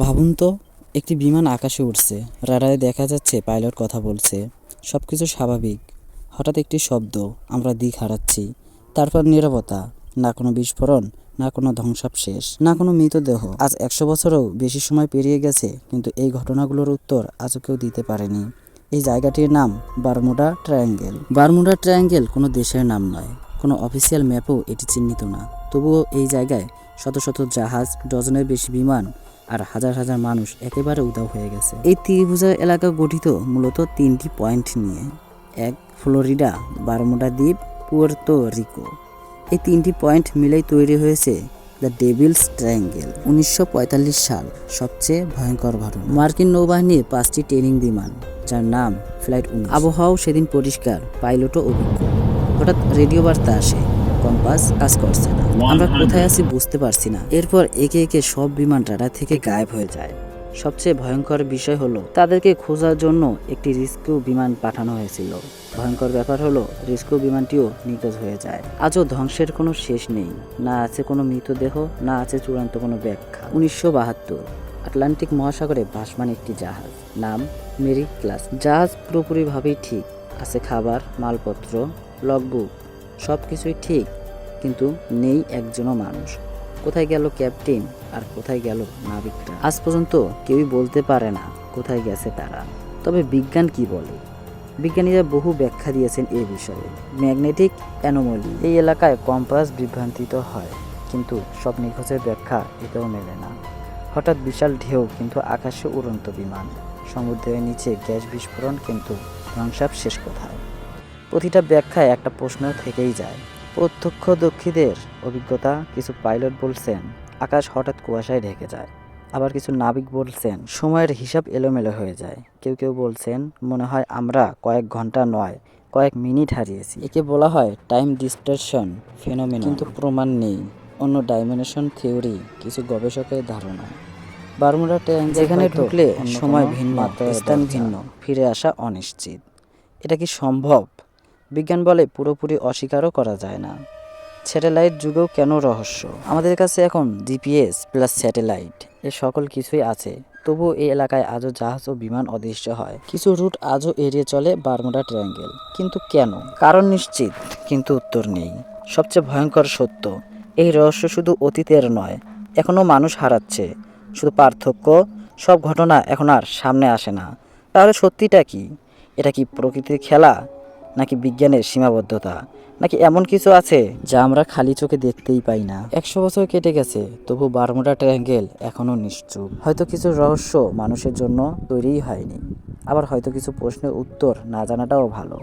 ভাবুন তো, একটি বিমান আকাশে উড়ছে, রাডারে দেখা যাচ্ছে পাইলট কথা বলছে সব কিছু স্বাভাবিক। হঠাৎ একটি শব্দ, আমরা দিক হারাচ্ছি। তারপর নীরবতা, না কোনো বিস্ফোরণ, না কোনো ধ্বংসাবশেষ, না কোনো মৃতদেহ। আজ একশো বছরও বেশি সময় পেরিয়ে গেছে, কিন্তু এই ঘটনাগুলোর উত্তর আজও কেউ দিতে পারেনি। এই জায়গাটির নাম বারমুডা ট্রায়াঙ্গেল। বারমুডা ট্রায়াঙ্গেল কোনো দেশের নাম নয়, কোনো অফিসিয়াল ম্যাপও এটি চিহ্নিত না। তবুও এই জায়গায় শত শত জাহাজ, ডজনের বেশি বিমান আর হাজার হাজার মানুষ একেবারে উধাও হয়ে গেছে। এই ত্রিভুজা এলাকা গঠিত মূলত তিনটি পয়েন্ট নিয়ে। এক, ফ্লোরিডা, বারমুডা দ্বীপ, পুয়ের্তো রিকো। এই তিনটি পয়েন্ট মিলেই তৈরি হয়েছে দ্য ডেভিলস ট্রায়াঙ্গেল, উনিশশো পঁয়তাল্লিশ সাল, সবচেয়ে ভয়ঙ্কর ঘটনা। মার্কিন নৌবাহিনীর পাঁচটি ট্রেনিং বিমান, যার নাম ফ্লাইট আবহাওয়াও সেদিন পরিষ্কার, পাইলটও অভিজ্ঞ। হঠাৎ রেডিও বার্তা আসে। কম্পাস কাজ করছে না। আমরা কোথায় আছি বুঝতে পারছি না। এরপর একে একে সব বিমান রাডার থেকে গায়েব হয়ে যায়। সবচেয়ে ভয়ঙ্কর বিষয় হলো তাদেরকে খোঁজার জন্য একটি রিস্কিউ বিমান পাঠানো হয়েছিল। ভয়ঙ্কর ব্যাপার হলো রিস্কিউ বিমানটিও নিখোঁজ হয়ে যায়। আজও ধ্বংসের কোনো শেষ নেই। না আছে কোনো মৃতদেহ না আছে চূড়ান্ত কোনো ব্যাখ্যা। উনিশশো বাহাত্তর আটলান্টিক মহাসাগরে ভাসমান একটি জাহাজ। নাম মেরি ক্লাস। জাহাজ পুরোপুরিভাবেই ঠিক। আছে খাবার মালপত্র লগবুক সব কিছুই ঠিক। কিন্তু নেই একজনও মানুষ। কোথায় গেল ক্যাপ্টেন আর কোথায় গেল নাবিকরা আজ পর্যন্ত কেউই বলতে পারে না কোথায় গেছে তারা। তবে বিজ্ঞান কি বলে? বিজ্ঞানীরা বহু ব্যাখ্যা দিয়েছেন এই বিষয়ে। ম্যাগনেটিক অ্যানোমলি এই এলাকায় কম্পাস বিভ্রান্তিত হয়, কিন্তু সব নিখোঁজের ব্যাখ্যা এটাও মেলে না। হঠাৎ বিশাল ঢেউ, কিন্তু আকাশে উড়ন্ত বিমান। সমুদ্রের নিচে গ্যাস বিস্ফোরণ, কিন্তু ধ্বংসাব শেষ কোথায়? প্রতিটা ব্যাখ্যায় একটা প্রশ্ন থেকেই যায়। প্রত্যক্ষদর্শীদের অভিজ্ঞতা কিছু পাইলট বলছেন আকাশ হঠাৎ কুয়াশায় ঢেকে যায়। আবার কিছু নাবিক বলছেন সময়ের হিসাব এলোমেলো হয়ে যায়। কেউ কেউ বলছেন মনে হয় আমরা কয়েক ঘণ্টা নয় কয়েক মিনিট হারিয়েছি। একে বলা হয় টাইম ডিস্টারশন ফেনোমেন কিন্তু প্রমাণ নেই। অন্য ডাইমেনশন থিওরি কিছু গবেষকের ধারণা। বারমুডা ট্যাঙ্ক যেখানে ঢুকলে সময় ভিন্ন স্থান ভিন্ন ফিরে আসা অনিশ্চিত। এটা কি সম্ভব? বিজ্ঞান বলে পুরোপুরি অস্বীকারও করা যায় না। স্যাটেলাইট যুগেও কেন রহস্য? আমাদের কাছে এখন জিপিএস প্লাস স্যাটেলাইট এ সকল কিছুই আছে। তবুও এই এলাকায় আজও জাহাজ ও বিমান অদৃশ্য হয়। কিছু রুট আজও এড়িয়ে চলে বারমুডা ট্রায়াঙ্গেল। কিন্তু কেন? কারণ নিশ্চিত, কিন্তু উত্তর নেই। সবচেয়ে ভয়ঙ্কর সত্য, এই রহস্য শুধু অতীতের নয়, এখনও মানুষ হারাচ্ছে। শুধু পার্থক্য, সব ঘটনা এখন আর সামনে আসে না। তাহলে সত্যিটা কি? এটা কি প্রকৃতির খেলা? নাকি বিজ্ঞানের সীমাবদ্ধতা? নাকি এমন কিছু আছে যা আমরা খালি চোখে দেখতেই পাই না? একশো বছর কেটে গেছে, তবু বারমুডা ট্রায়াঙ্গেল এখনও নিশ্চুপ। হয়তো কিছু রহস্য মানুষের জন্য তৈরিই হয়নি। আবার হয়তো কিছু প্রশ্নের উত্তর না জানাটাও ভালো।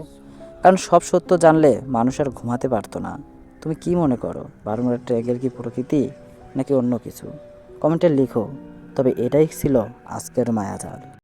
কারণ সব সত্য জানলে মানুষ আর ঘুমাতে পারতো না। তুমি কি মনে করো, বারমুডা ট্রায়াঙ্গেল কি প্রকৃতি নাকি অন্য কিছু? কমেন্টে লিখো। তবে এটাই ছিল আজকের মায়াজাল।